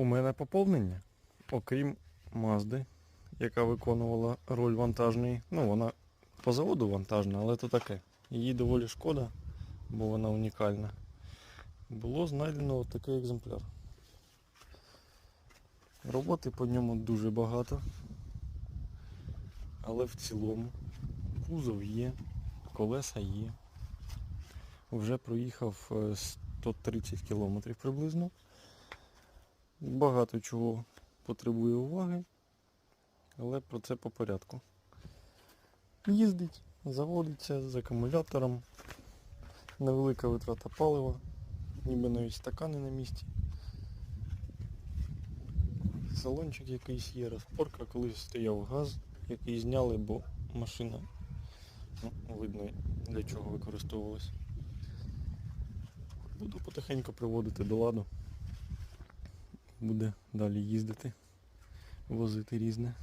У мене поповнення, окрім Мазди, яка виконувала роль вантажної. Ну, вона по заводу вантажна, але то таке. Її доволі шкода, бо вона унікальна. Було знайдено такий екземпляр. Роботи по ньому дуже багато. Але в цілому кузов є, колеса є. Вже проїхав е, 130 км приблизно. Багато чого потребує уваги, але про це по порядку. Їздить, заводиться з акумулятором, невелика витрата палива, ніби навіть стакани на місці. Салончик якийсь є, розпорка, колись стояв газ, який зняли, бо машина, ну, видно для чого використовувалась. Буду потихеньку приводити до ладу. Буде далі їздити, возити різне.